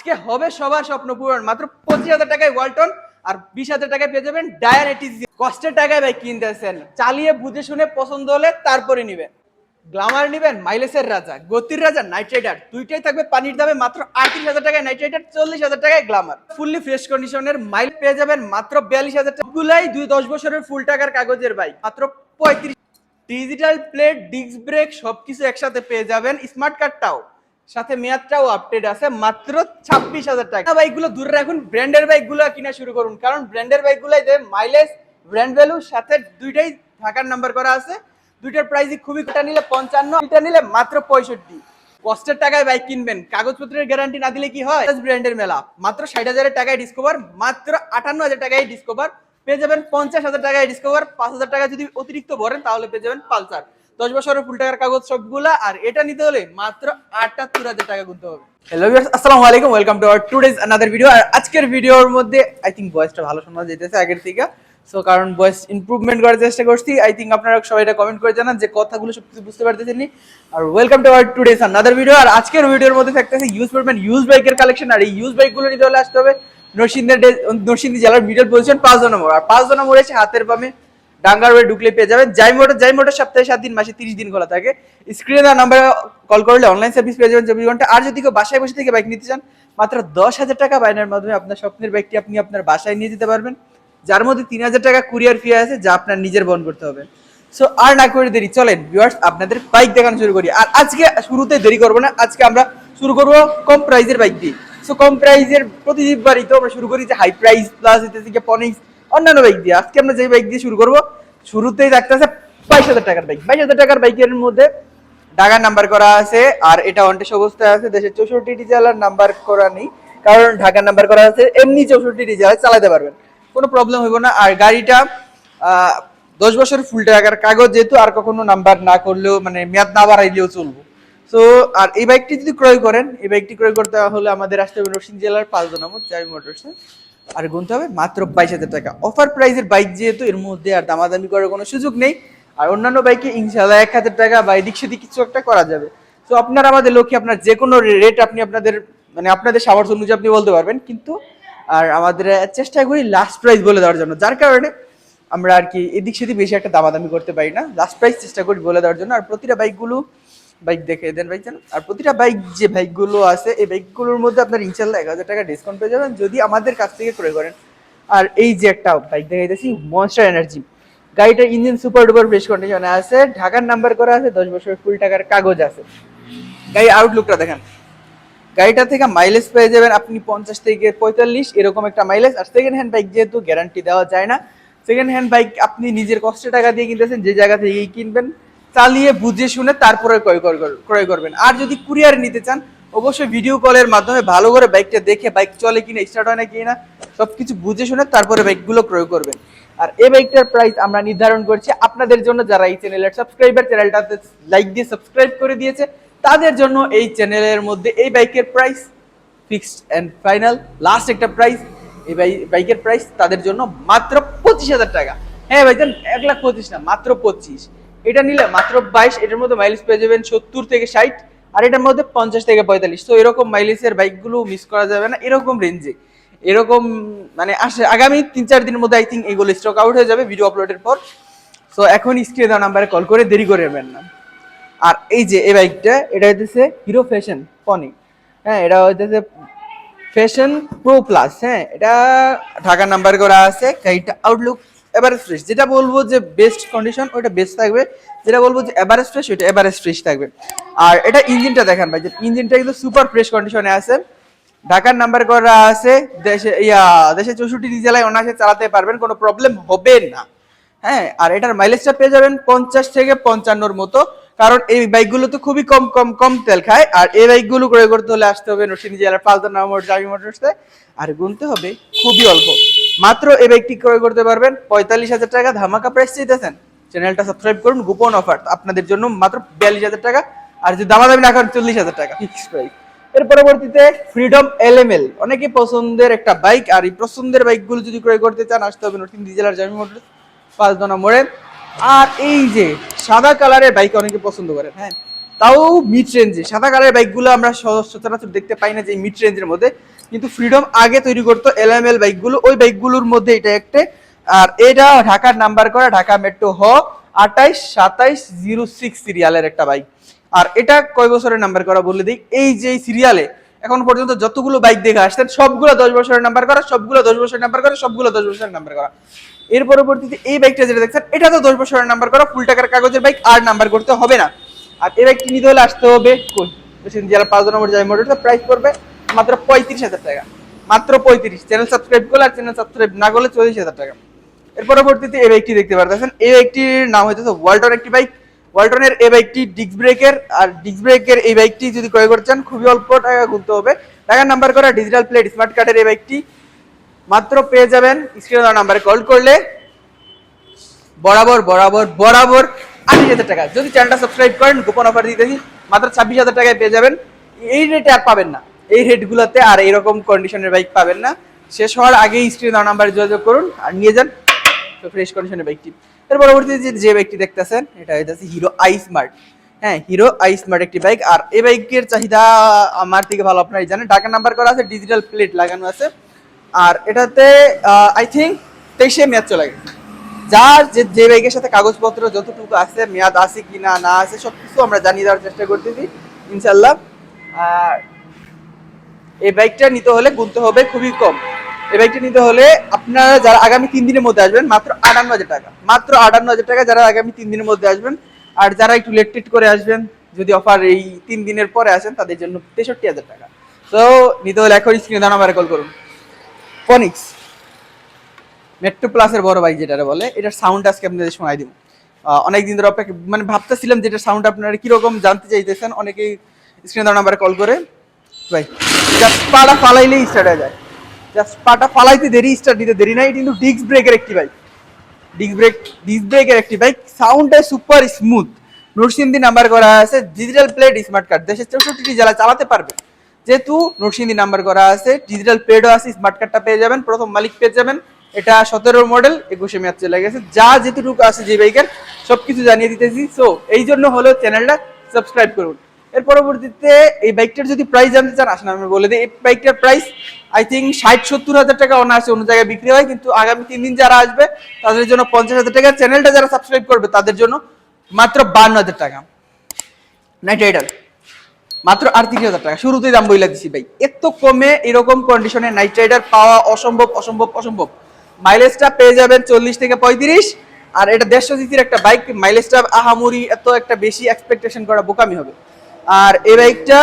আজকে হবে সবার স্বপ্ন পূরণ। মাত্র পঁচিশ হাজার টাকায় ওয়ালটন আর বিশ হাজার টাকায় পেয়ে যাবেন ডায়াবেটিস কষ্টের টাকায় ভাই কিনতেছেন। চালিয়ে বুঝে শুনে পছন্দ হলে তারপরে নিবেন। গ্লামার নিবেন মাইলেসের রাজা, গতির রাজা নাইট রাইডার দুইটাই থাকবে পানির দামে মাত্র আটত্রিশ হাজার টাকায় নাইট রাইডার চল্লিশ হাজার টাকায় গ্লামার। ফুললি ফ্রেশ কন্ডিশনের মাইল পেয়ে যাবেন মাত্র বিয়াল্লিশ হাজার টাকা। গুলাই দুই দশ বছরের ফুল টাকার কাগজের বাইক মাত্র পঁয়ত্রিশ ডিজিটাল প্লেট ডিস্ক ব্রেক সবকিছু একসাথে পেয়ে যাবেন। স্মার্ট কার্ডটাও সাথে মেয়াদটাও আপডেট আছে, মাত্র ছাব্বিশ হাজার টাকা। বাইকগুলো দূরে রাখুন ব্র্যান্ডের বাইকগুলো কিনা শুরু করুন। কারণ ব্র্যান্ডের বাইকগুলোয় যে মাইলেজ ব্র্যান্ড ভ্যালু সাথে দুইটাই ঢাকার নাম্বার করা আছে। দুইটার প্রাইসই খুবই এটা নিলে পঞ্চান্ন, এটা নিলে মাত্র পঁয়ষট্টি। কষ্টের টাকায় বাইক কিনবেন। কাগজপত্রের গ্যারান্টি না দিলে কি হয়? ব্র্যান্ডের মেলা। মাত্র ষাট হাজারের টাকায় ডিসকভার মাত্র আটান্ন হাজার টাকায় ডিসকভার পেয়ে যাবেন পঞ্চাশ হাজার টাকায় ডিসকভার পাঁচ হাজার টাকা যদি অতিরিক্ত ভরেন, তাহলে পেয়ে যাবেন পালসার। দশ বছরের ফুল টাকার কাগজ সবগুলা, আর এটা নিতে হলে মাত্র আটাত্তর হাজার টাকা গুনতে হবে। হ্যালো আসসালামু আলাইকুম welcome to our today's another video আর আজকের ভিডিওর মধ্যে আই থিঙ্ক ভয়েসটা ভালো শোনা যেতেছে আগের থেকে। সো কারণ ভয়েস ইমপ্রুভমেন্ট করার চেষ্টা করছি। আই থিঙ্ক আপনারা সবাই এটা কমেন্ট করে জানান যে কথাগুলো সব কিছু বুঝতে পারতেছেন নি। আর welcome to our today's another video আর আজকের ভিডিওর মধ্যে থাকতেছে ইউজ করবেন ইউজ বাইকের কালেকশন আর এই ইউজ বাইকগুলো নিতে হলে আসতে হবে নরসিংদী নরসিংদী জেলার মিডল পজিশন পাঁচ নম্বর আর পাঁচ নম্বর এসে হাতের বামে ডাঙ্গার ওয়ে ঢুকলে পেয়ে যাবেন। যাই মোটর যাই মোটর, সপ্তাহে সাত দিন, মাসে তিরিশ দিন খোলা থাকে। স্ক্রিনে দেওয়া নাম্বারে কল করলে অনলাইন সার্ভিস পেয়ে যাবেন চব্বিশ ঘণ্টা। আর যদি কেউ বাসায় বসে থেকে বাইক নিতে চান, মাত্র দশ হাজার টাকা বাইনের মাধ্যমে আপনার স্বপ্নের বাইকটি আপনি আপনার বাসায় নিয়ে যেতে পারবেন। যার মধ্যে তিন হাজার টাকা কুরিয়ার ফি আছে, যা আপনার নিজের বহন করতে হবে। সো আর না করে দেরি, চলেন ভিউয়ার্স আপনাদের বাইক দেখানো শুরু করি। আর আজকে শুরুতে দেরি করব না, আজকে আমরা শুরু করব কম প্রাইজের বাইক দিয়ে। সো কম প্রাইজের প্রতিবারই তো আমরা শুরু করি যে হাই প্রাইস প্লাস এতে থেকে পনিক্স অন্যান্য বাইক দিয়ে। আজকে আমরা যে বাইক দিয়ে শুরু করব, শুরুতেই থাকতেছে বাইশ হাজার টাকার বাইক বাইশ হাজার টাকার বাইকের মধ্যে ঢাকার নাম্বার করা আছে, আর এটা অন্টেস অবস্থায় আছে দেশের চৌষট্টি জেলার নাম্বার করা নেই, কারণ ঢাকার নাম্বার করা আছে, এমনি চৌষট্টি জেলায় চালাতে পারবেন। কোনো প্রবলেম হইব না, আর গাড়িটা দশ বছর ফুল টাকার কাগজ যেহেতু, আর কখনো নাম্বার না করলেও মানে মেয়াদ না বাড়াইলেও চলবো। সো আর এই বাইকটি যদি ক্রয় করেন, এই বাইকটি ক্রয় করতে হলে আমাদের আসতে হবে নরসিং জেলার পাঁচ নম্বর চাই মোটরস। আর গুনতে হবে মাত্র বাইশ হাজার টাকা। অফার প্রাইসের বাইক যেহেতু, এর মধ্যে আর দামাদামি করার কোনো সুযোগ নেই। আর অন্যান্য বাইকে ইনশাল্লাহ এক হাজার টাকা বা এদিক সেদিক কিছু একটা করা যাবে। তো আপনার আমাদের লক্ষ্যে আপনার যে কোনো রেট আপনি আপনাদের মানে আপনাদের সামর্থ্য অনুযায়ী আপনি বলতে পারবেন। কিন্তু, আর আমাদের চেষ্টা করি লাস্ট প্রাইস বলে দেওয়ার জন্য। যার কারণে আমরা আর কি এদিক সেদিক বেশি একটা দামাদামি করতে পারি না। লাস্ট প্রাইস চেষ্টা করি বলে দেওয়ার জন্য। আর প্রতিটা বাইকগুলো বাইক দেখে দেন বাইক জানেন? আর প্রতিটা বাইক যে বাইকগুলো আছে, এই বাইকগুলোর মধ্যে আপনার ইনশাল্লাহ এক হাজার টাকা ডিসকাউন্ট পেয়ে যাবেন যদি আমাদের কাছ থেকে ক্রয় করেন। আর এই যে একটা বাইক দেখাইতেছি মনস্টার এনার্জি গাড়িটার ইঞ্জিন সুপার ডুপার ফ্রেশ কন্ডিশনে আছে, ঢাকার নাম্বার করা আছে, দশ বছরের ফুল টাকার কাগজ আছে। গাড়ি আউটলুকটা দেখেন। গাড়িটা থেকে মাইলেজ পেয়ে যাবেন আপনি পঞ্চাশ থেকে পঁয়তাল্লিশ, এরকম একটা মাইলেজ আর সেকেন্ড হ্যান্ড বাইক যেহেতু গ্যারান্টি দেওয়া যায় না সেকেন্ড হ্যান্ড বাইক আপনি নিজের কষ্টের টাকা দিয়ে কিনতেছেন, যে জায়গা থেকেই কিনবেন চালিয়ে বুঝে শুনে তারপরে ক্রয় কর- ক্রয় করবেন। আর যদি কুরিয়ার নিতে চান, অবশ্যই ভিডিও কলের মাধ্যমে ভালো করে বাইকটা দেখে বাইক চলে কিনা স্টার্ট হয় না কিনা, সবকিছু বুঝে শুনে তারপরে বাইকগুলো ক্রয় করবেন। আর এই বাইকটার প্রাইস আমরা নির্ধারণ করছি আপনাদের জন্য যারা এই চ্যানেলের সাবস্ক্রাইবার চ্যানেলটাতে লাইক দিয়ে সাবস্ক্রাইব করে দিয়েছে, তাদের জন্য এই চ্যানেলের মধ্যে এই বাইকের price fixed and final last একটা প্রাইস এই বাইকের প্রাইস তাদের জন্য মাত্র পঁচিশ হাজার টাকা। হ্যাঁ ভাইজান, এক লাখ পঁচিশ না, মাত্র পঁচিশ। এটা নিলে মাত্র বাইশ, এটার মধ্যে মাইলেজ পেয়ে যাবেন সত্তর থেকে ষাট, আর এটার মধ্যে পঞ্চাশ থেকে পঁয়তাল্লিশ। তো এরকম মাইলেজের বাইকগুলো মিস করা যাবে না, এরকম রেঞ্জে এরকম মানে আসে, আগামী তিন চার দিনের মধ্যে আই থিঙ্ক এগুলো স্টক আউট হয়ে যাবে ভিডিও আপলোডের পর। সো এখন স্ক্রিনে দেওয়া নাম্বারে কল করে দেরি করে নেবেন না। আর এই যে, এই বাইকটা এটা হইতেছে হিরো ফ্যাশন পনি হ্যাঁ এটা হইতেছে ফ্যাশন প্রো প্লাস হ্যাঁ এটা ঢাকা নাম্বার করা আছে গাড়িটা আউটলুক এভারেজ ফ্রেশ যেটা বলব যে বেস্ট কন্ডিশন ওটা বেস্ট থাকবে। যেটা বলব যে এভারেজ ফ্রেশ ওইটা এভারেজ ফ্রেশ থাকবে। আর এটা ইঞ্জিনটা দেখেন ভাই, যে ইঞ্জিনটা কিন্তু সুপার ফ্রেশ কন্ডিশনে আছে। ঢাকার নাম্বার করা আছে, দেশে, ইয়া, দেশে চৌষট্টি জেলায় অনায়াসে চালাতে পারবেন, কোনো প্রবলেম হবে না। হ্যাঁ আর এটার মাইলেজটা পেয়ে যাবেন পঞ্চাশ থেকে পঞ্চান্নর মতো। কারণ এই বাইকগুলো তো খুবই কম কম কম তেল খায়। আর এই বাইকগুলো ক্রয় করতে হলে আসতে হবে নরসিংদী জেলার পাঁচদা নম্বর জামি মোটরসে। আর গুনতে হবে খুবই অল্প। মাত্র এই বাইকটি ক্রয় করতে পারবেন পঁয়তাল্লিশ হাজার টাকা। ধামাকা প্রাইস চাইতেছেন। চ্যানেলটা সাবস্ক্রাইব করুন গোপন অফার আপনাদের জন্য মাত্র বিয়াল্লিশ হাজার টাকা। আর যদি দামাদামি না করেন চল্লিশ হাজার টাকা। ফিক্স প্রাইস এর পরবর্তীতে ফ্রিডম এল এম এল অনেকে পছন্দের একটা বাইক। আর এই পছন্দের বাইকগুলো যদি ক্রয় করতে চান আসতে হবে নরসিংদী জেলার জামি মোটরস পাঁচ দনা মোড়ে। আর এই যে সাদা কালারের বাইক অনেকে পছন্দ করেন হ্যাঁ? তাও মিড রেঞ্জে সাদা কালারের বাইকগুলো আমরা সচরাচর দেখতে পাই না যে মিড রেঞ্জের মধ্যে। কিন্তু ফ্রিডম আগে তৈরি করতো এল এম এল বাইকগুলো ওই বাইকগুলোর মধ্যে এটা একটা। আর এটা ঢাকার নাম্বার করা, ঢাকা মেট্রো হ, আঠাইশ, সাতাইশ, জিরো সিক্স সিরিয়ালের একটা বাইক আর এটা কয় বছরের নাম্বার করা বলে দিই? এই যে সিরিয়ালে এখন পর্যন্ত যতগুলো বাইক দেখে আসছেন, সবগুলো দশ বছরের নাম্বার করা, সবগুলো দশ বছরের নাম্বার করা, সবগুলো দশ বছরের নাম্বার করা। এর পরবর্তীতে এই বাইকটা যেটা দেখছেন এটা তো দশ বছরের নাম্বার করা ফুল টাকার কাগজের বাইক আর নাম্বার করতে হবে না। আর এই বাইকটি নিতে হলে আসতে হবে কোন জেলা পাঁচ নম্বর যাই মোটরটা প্রাইস পড়বে মাত্র পঁয়ত্রিশ হাজার টাকা। মাত্র পঁয়ত্রিশ। চ্যানেল সাবস্ক্রাইব করলে আর চ্যানেল সাবস্ক্রাইব না করলে চল্লিশ হাজার টাকা। এর পরবর্তীতে এই বাইকটি দেখতে পারতেছেন, এই বাইকটির নাম হইতেছে ওয়ালটন একটি বাইক ওয়ালটনের এই বাইকটি ডিস্ক ব্রেকের আর ডিস্ক ব্রেকের এই বাইকটি যদি ক্রয় করতে চান, খুবই অল্প টাকা গুনতে হবে। টাকার নাম্বার করা ডিজিটাল প্লেট স্মার্ট কার্ডের এই বাইকটি মাত্র পেয়ে যাবেন স্ক্রিনে নাম্বারে কল করলে। বরাবর বরাবর বরাবর আশি হাজার টাকা। যদি চ্যানেলটা সাবস্ক্রাইব করেন গোপন অফার দিতেছি মাত্র ছাব্বিশ হাজার টাকায় পেয়ে যাবেন। এই রেটে আর পাবেন না। এই রেটগুলোতে আর এইরকম কন্ডিশনের বাইক পাবেন না। শেষ হওয়ার আগেই স্ক্রিন নাম্বারে যোগাযোগ করুন আর নিয়ে যান। ফ্রেশ কন্ডিশনের বাইকটি এর পরবর্তীতে যে যে বাইকটি দেখতেছেন, এটা হইতেছে হিরো আই স্মার্ট হ্যাঁ হিরো আই স্মার্ট একটি বাইক আর এই বাইকের চাহিদা আমার থেকে ভালো আপনারাই জানেন। ঢাকা নাম্বার করা আছে ডিজিটাল প্লেট লাগানো আছে। আর এটাতে আই থিঙ্ক তেইশে মেয়াদ চলে গেছে। যার যে যে বাইকের সাথে কাগজপত্র যতটুকু আছে, মেয়াদ আছে কি না না আছে সব কিছু আমরা জানিয়ে দেওয়ার চেষ্টা করতেছি ইনশাল্লাহ আর এই বাইকটা নিতে হলে গুনতে হবে খুবই কম। এই বাইকটা নিতে হলে আপনারা যারা আগামী তিন দিনের মধ্যে আসবেন, মাত্র আটান্ন হাজার টাকা। মাত্র আটান্ন হাজার টাকা যারা আগামী তিন দিনের মধ্যে আসবেন, আর যারা একটু লেট টেট করে আসবেন, যদি অফার এই তিন দিনের পরে আসেন, তাদের জন্য তেষট্টি হাজার টাকা। তো, নিতে হলে এখন স্ক্রিনে দাঁড়া কল করুন। ফনিক্স মেট্রো প্লাসের বড় বাইক যেটা বলে, এটার সাউন্ড আজকে আপনাদের শোনাই দিব। অনেক দিন ধরে অপেক্ষা মানে ভাবতেছিলাম যে এটার সাউন্ড আপনারা কীরকম জানতে চাইতেছেন, অনেকেই স্ক্রিনে দেওয়া নাম্বারে কল করে। ভাই জাস্ট পাটা ফালাইলেই স্টার্ট হয়ে যায়। জাস্ট পাটা ফালাইতে দেরি স্টার্ট দিতে দেরি নাই, কিন্তু ডিস্ক ব্রেকের একটি বাইক ডিস্ক ব্রেক ডিস্ক ব্রেকের একটি বাইক সাউন্ডটা সুপার স্মুথ নরসিংদী নাম্বার করা আছে ডিজিটাল প্লেট স্মার্ট কার্ড দেশের চৌষট্টি জেলা চালাতে পারবে। যেহেতু নরসিংদী নাম্বার করা আছে ডিজিটাল প্লেটও আছে স্মার্ট কার্ডটা পেয়ে যাবেন, প্রথম মালিক পেয়ে যাবেন। এটা সতেরোর মডেল একুশে মেয়াদ চলে গেছে। যা যেটুকু আছে যে বাইকের সবকিছু জানিয়ে দিতেছি। সো এই জন্য হলো চ্যানেলটা সাবস্ক্রাইব করুন। এর পরবর্তীতে এই বাইকটার যদি প্রাইস জানতে চান, আসলে আমি বলে দিই, এই বাইকটার প্রাইস আই থিঙ্ক ষাট, সত্তর হাজার টাকা অনার্সে অন্য জায়গায় বিক্রি হয়। কিন্তু আগামী তিন দিন যারা আসবে, তাদের জন্য পঞ্চাশ হাজার টাকা চ্যানেলটা যারা সাবস্ক্রাইব করবে, তাদের জন্য মাত্র বান্ন হাজার টাকা। নাইট রাইডার মাত্র আটত্রিশ হাজার টাকা। শুরুতেই দাম বইলা দিছি ভাই। এত কমে এরকম কন্ডিশনে নাইট রাইডার পাওয়া অসম্ভব অসম্ভব অসম্ভব। মাইলেজটা পেয়ে যাবেন চল্লিশ থেকে পঁয়ত্রিশ। আর এটা দেড়শো সিসির একটা বাইক মাইলেজটা আহামরি এত একটা বেশি এক্সপেকটেশন করা বোকামি হবে। আর এই বাইকটা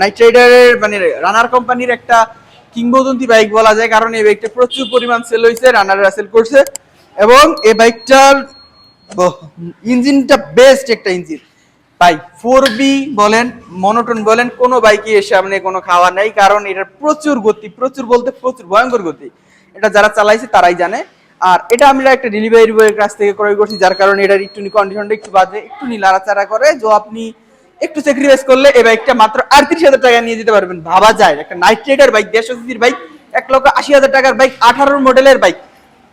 নাইট রাইডারের মানে রানার কোম্পানির একটা কিংবদন্তি বাইক বলা যায়, কারণ এই বাইকটা প্রচুর পরিমাণ সেল হয়েছে রানাররা সেল করছে। এবং এই বাইকটার ইঞ্জিনটা বেস্ট একটা ইঞ্জিন ভাই ফোর বি বলেন, মনোটন বলেন, কোনো বাইকে এসে আপনি কোনো খাওয়া নেই, কারণ এটার প্রচুর গতি, প্রচুর বলতে প্রচুর ভয়ঙ্কর গতি। এটা যারা চালাইছে তারাই জানে। আর এটা আমরা একটা ডেলিভারি বয়ের কাছ থেকে ক্রয় করছি, যার কারণে এটার একটু কন্ডিশনটা একটু বাজে একটু লাড়াচাড়া করে, যে আপনি একটু স্যাক্রিফাইস করলে এই বাইকটা মাত্র আটত্রিশ হাজার টাকা নিয়ে যেতে পারবেন। ভাবা যায়, একটা নাইট রাইডার বাইক, দেড়শো সিসির বাইক, এক লক্ষ আশি হাজার টাকার বাইক আঠারো মডেলের বাইক।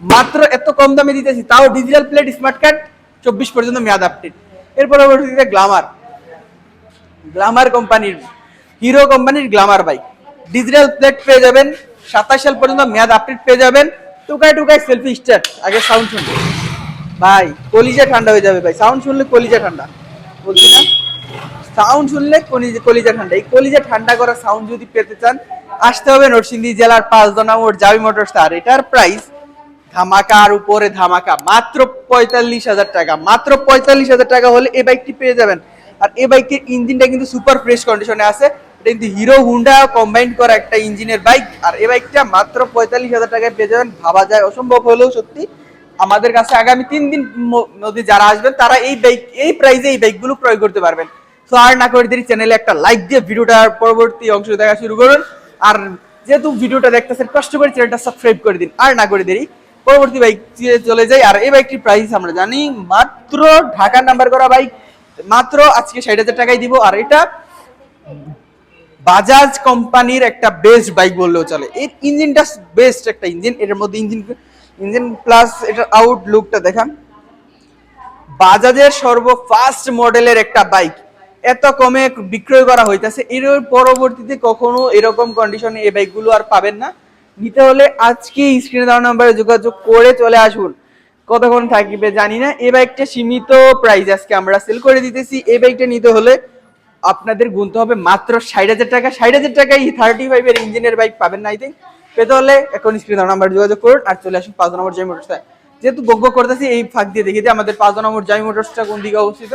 মাত্র এত কম দামে দিতেছি, তাও ডিজিটাল প্লেট স্মার্ট কার্ড চব্বিশ পর্যন্ত মেয়াদ আপডেট এর পরবর্তীতে গ্লামার। গ্লামার কোম্পানির, হিরো কোম্পানির গ্লামার বাইক। ডিজিটাল প্লেট পেয়ে যাবেন, সাতাশ সাল পর্যন্ত মেয়াদ আপডেট পেয়ে যাবেন। টুকায় টুকায় সেলফি স্টার্ট আগে সাউন্ড শুনবে। ভাই, কলিজা ঠান্ডা হয়ে যাবে ভাই। সাউন্ড শুনলে কলিজা ঠান্ডা। বলছি না। সাউন্ড শুনলে কলিজা ঠান্ডা। এই কলিজা ঠান্ডা করা সাউন্ড যদি পেতে চান, আসতে হবে নরসিংদী জেলার পাঁচদনা মোড় জাবি মোটরস আর এটার প্রাইস ধামাকার উপরে ধামাকা। মাত্র পঁয়তাল্লিশ হাজার টাকা। মাত্র পঁয়তাল্লিশ হাজার টাকা হলে এই বাইকটি পেয়ে যাবেন। আর এই বাইকের ইঞ্জিনটা কিন্তু সুপার ফ্রেশ কন্ডিশনে আছে। এটা কিন্তু হিরো হুন্ডা কম্বাইন্ড করা একটা ইঞ্জিনের বাইক। আর এই বাইকটা মাত্র পঁয়তাল্লিশ হাজার টাকায় পেয়ে যাবেন। ভাবা যায়, অসম্ভব হলেও সত্যি। আমাদের কাছে আগামী তিন দিন মধ্যে যারা আসবেন, তারা এই বাইক, এই প্রাইজে এই বাইকগুলো ক্রয় করতে পারবেন। তো আর না করে দেরি চ্যানেলে একটা লাইক দিয়ে ভিডিওটার পরবর্তী অংশ দেখা শুরু করুন। আর যেহেতু ভিডিওটা দেখতেছেন, কষ্ট করে চ্যানেলটা সাবস্ক্রাইব করে দিন। আর না করে দেরি পরবর্তী বাইক চলে যাই। আর এই বাইকটির প্রাইস আমরা জানি মাত্র ঢাকার নাম্বার করা বাইক মাত্র আজকে ষাট হাজার টাকায় দিব। আর এটা বাজাজ কোম্পানির একটা বেস্ট বাইক বললেও চলে। এর ইঞ্জিনটা বেস্ট একটা ইঞ্জিন। এটার মধ্যে ইঞ্জিন ইঞ্জিন প্লাস এটার আউটলুকটা দেখান। বাজাজের সর্ব ফার্স্ট মডেলের একটা বাইক এত কমে বিক্রয় করা হইতাছে। এর পরবর্তীতে কখনো এরকম কন্ডিশনে এই বাইকগুলো আর পাবেন না। নিতে হলে আজকে স্ক্রিনে দেওয়া নাম্বারে যোগাযোগ করে চলে আসুন। কতক্ষণ থাকবে জানি না। এই বাইকটা সীমিত প্রাইস আজকে আমরা সেল করে দিতেছি। এই বাইকটা নিতে হলে আপনাদের গুনতে হবে মাত্র ষাট হাজার টাকা। ষাট হাজার টাকায় থার্টি ফাইভের ইঞ্জিনের বাইক পাবেন না আই থিঙ্ক পেতে হলে এখন স্ক্রিন নাম্বার যোগাযোগ করুন আর চলে আসুন পাঁচ নম্বর জয় মোটরসটা যেহেতু বকব করতেছি, এই ফাঁক দিয়ে দেখি যে আমাদের পাঁচ নম্বর জয় মোটরসটা কোন দিকে অবস্থিত।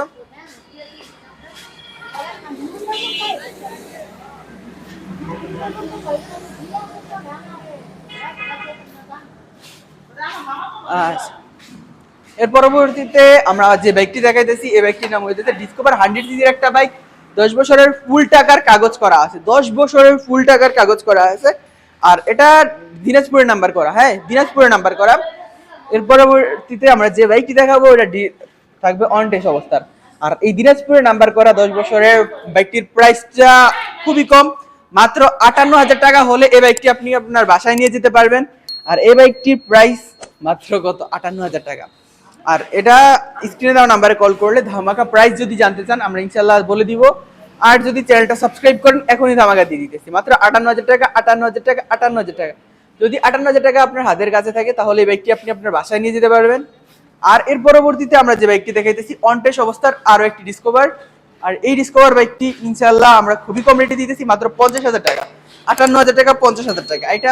আচ্ছা। এর পরবর্তীতে আমরা যে বাইকটি দেখাইতেছি, এই বাইকটির নাম হইতেছে ডিসকভার হান্ড্রেড সিসির একটা বাইক দশ বছরের ফুল টাকার কাগজ করা আছে। দশ বছরের ফুল টাকার কাগজ করা আছে। আর এটা দিনাজপুরের নাম্বার করা হ্যাঁ? দিনাজপুরের নাম্বার করা। এর পরবর্তীতে আমরা যে বাইকটি দেখাবো, এটা থাকবে অন টেস্ট অবস্থার। আর এই দিনাজপুরের নাম্বার করা দশ বছরের বাইকটির প্রাইসটা খুবই কম। মাত্র আটান্ন হাজার টাকা হলে এই বাইকটি আপনি আপনার বাসায় নিয়ে যেতে পারবেন। আর এই বাইকটির প্রাইস মাত্র কত আটান্ন হাজার টাকা। আর এটা স্ক্রিনে দেওয়া নাম্বারে কল করলে ধামাকা প্রাইস যদি জানতে চান, আমরা ইনশাল্লাহ বলে দিব। আর যদি চ্যানেলটা সাবস্ক্রাইব করেন, এখনই ধামাকা দিয়ে দিতেছি। মাত্র আটান্ন হাজার টাকা, আটান্ন হাজার টাকা, আটান্ন হাজার টাকা। যদি আটান্ন হাজার টাকা আপনার হাতের কাছে থাকে, তাহলে এই বাইকটি আপনি আপনার বাসায় নিয়ে যেতে পারবেন। আর এর পরবর্তীতে আমরা যে বাইকটি দেখাইতেছি অনটেস অবস্থার আরও একটি ডিসকভার আর এই ডিসকভার বাইকটি ইনশাল্লাহ আমরা খুবই কম রেটে দিতেছি, মাত্র পঞ্চাশ হাজার টাকা। আটান্ন হাজার টাকা, পঞ্চাশ হাজার টাকা। এটা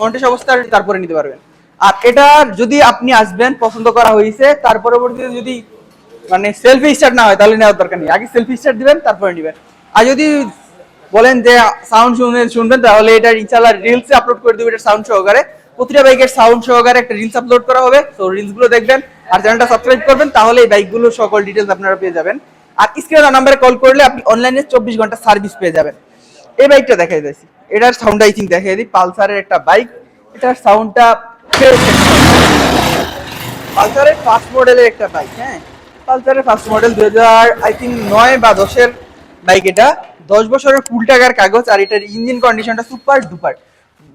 মন্টেস অবস্থার তারপরে নিতে পারবেন। আর এটা যদি আপনি আসবেন, পছন্দ করা হয়েছে তার পরবর্তীতে যদি মানে সেলফি স্টার্ট না হয়, তাহলে নেওয়ার দরকার নেই। আগে সেলফি স্টার্ট দিবেন, তারপরে নেবেন। আর যদি বলেন যে সাউন্ড শুনবেন শুনবেন, তাহলে এটা ইনশাল্লাহ রিলস আপলোড করে দেবো, এটা সাউন্ড সহকারে। প্রতিটা বাইকের সাউন্ড সহকারে একটা রিলস আপলোড করা হবে। তো রিলসগুলো দেখবেন আর চ্যানেলটা সাবস্ক্রাইব করবেন, তাহলে এই বাইকগুলো সকল ডিটেলস আপনারা পেয়ে যাবেন। আর স্ক্রিনে নাম্বারে কল করলে আপনি অনলাইনে চব্বিশ ঘণ্টা সার্ভিস পেয়ে যাবেন। এই বাইকটা দেখাই দিয়েছি। এটার সাউন্ড আই দেখাই দিই। পালসারের একটা বাইক এটার সাউন্ডটা পালসারের ফার্স্ট মডেলের একটা বাইক হ্যাঁ? পালসারের ফার্স্ট মডেল দুই হাজার আই থিঙ্ক নয় বা দশের বাইক এটা। দশ বছরের ফুল টাকার কাগজ আর এটার ইঞ্জিন কন্ডিশনটা সুপার ডুপার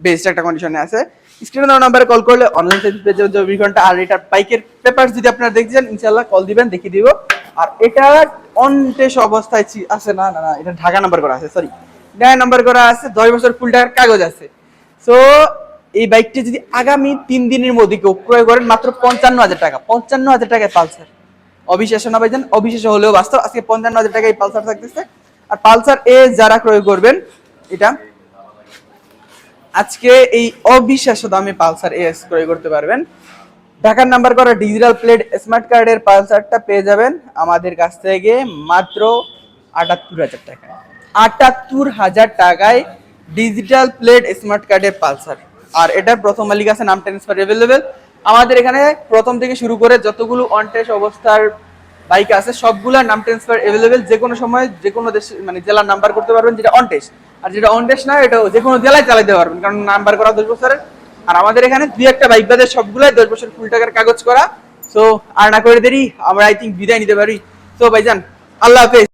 বেস্ট একটা কন্ডিশনে আছে। স্ক্রিনে দেওয়া নাম্বারে কল করলে অনলাইন সার্ভিস পেয়ে যাবেন চব্বিশ ঘণ্টা, আর এটার বাইকের পেপার যদি আপনারা দেখতে চান ইনশাল্লাহ কল দিবেন, দেখিয়ে দিব। আর এটা অন টেস্ট অবস্থায় আছে, না না না, এটা ঢাকা নাম্বার করা আছে সরি ঢাকা নাম্বার করা আছে, দশ বছর ফুল টাকার কাগজ আছে। সো এই বাইকটি যদি আগামী তিন দিনের মধ্যে কেউ ক্রয় করেন, মাত্র পঞ্চান্ন হাজার টাকা, পঞ্চান্ন হাজার টাকায় পালসার। অবিশ্বাস না ভাইজান অবিশ্বাস হলেও বাস্তব, আজকে পঞ্চান্ন হাজার টাকায় পালসার থাকতেছে। আর পালসার এ যারা ক্রয় করবেন, এটা আজকে এই অবিশ্বাস্য দামে পালসার এস ক্রয় করতে পারবেন। ঢাকার নাম্বার করা ডিজিটাল প্লেট স্মার্ট কার্ডের পালসারটা পেয়ে যাবেন আমাদের কাছ থেকে মাত্র আটাত্তর হাজার টাকায়। আটাত্তর হাজার টাকায় ডিজিটাল প্লেট স্মার্ট কার্ডের পালসার। আর এটার প্রথম মালিক আছে, নাম ট্রান্সফার অ্যাভেলেবেল আমাদের এখানে প্রথম থেকে শুরু করে যতগুলো অনটেস অবস্থার বাইক আছে সবগুলা নাম ট্রান্সফার অ্যাভেলেবেল যে কোনো সময় যে কোনো দেশে মানে জেলার নাম্বার করতে পারবেন যেটা অনটেস আর যেটা অনটেস না, এটা যে কোনো জেলায় চালাতে পারবেন, কারণ নাম্বার করা দশ বছরের। আর আমাদের এখানে দুই একটা বাইক বাদে সবগুলাই দশ বছর ফুল টাকার কাগজ করা। সো আর না করে দেরি, আমরা আই থিঙ্ক বিদায় নিতে পারি। তো ভাইজান, আল্লাহ হাফেজ।